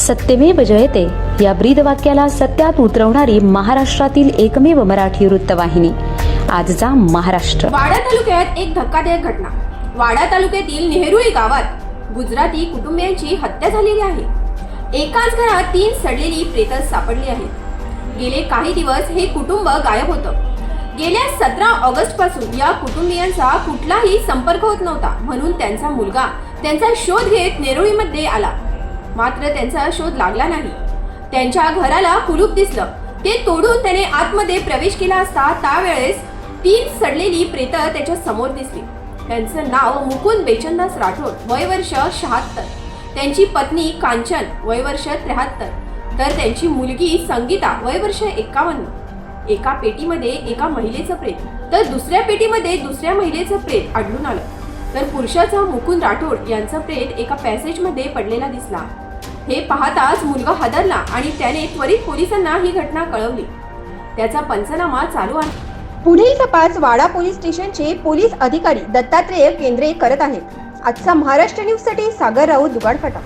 सत्यमेव जयते. या ब्रीद वाक्याला सत्यात उतरवणारी महाराष्ट्रातील एकमेव मराठी वृत्तवाहिनी. आजचा महाराष्ट्र. वाडा तालुक्यात एक धक्कादायक घटना. वाडा तालुक्यातील नेहरुळी गावात गुजराती कुटुंबियांची हत्या झालेली आहे. एकाच घरात तीन सडलेली प्रेत सापडली आहेत गेले काही दिवस हे कुटुंब गायब होतं. गेल्या सतरा ऑगस्टपासून या कुटुंबियांचा कुठलाही संपर्क होत नव्हता म्हणून त्यांचा मुलगा त्यांचा शोध घेत नेरुळीमध्ये आला. मात्र त्यांचा शोध लागला नाही. त्यांच्या घराला कुलूप दिसलं. ते तोडून त्याने आतमध्ये प्रवेश केला असता त्यावेळेस तीन सडलेली प्रेत त्याच्यासमोर दिसली. त्यांचं नाव मुकुंद बेचंदास राठोड वय वर्ष शहात्तर. त्यांची पत्नी कांचन वय वर्ष त्र्याहत्तर. तर त्यांची मुलगी संगीता वय वर्ष एकावन्न. एका पेटीमध्ये एका महिलेचं प्रेत. तर दुसऱ्या पेटीमध्ये दुसऱ्या महिलेचं प्रेत आढळून आलं. तर पुरुषाचा मुकुंद राठोड यांचं प्रेत एका पॅसेजमध्ये पडलेला दिसला. हे पाहताच मुलगा हादरला आणि त्याने त्वरित पोलिसांना ही घटना कळवली. त्याचा पंचनामा चालू आहे. पुढील तपास वाडा पोलीस स्टेशनचे पोलीस अधिकारी दत्तात्रेय केंद्रे करत आहेत. आजचा महाराष्ट्र न्यूजसाठी सागर राऊत दुगाडफाटा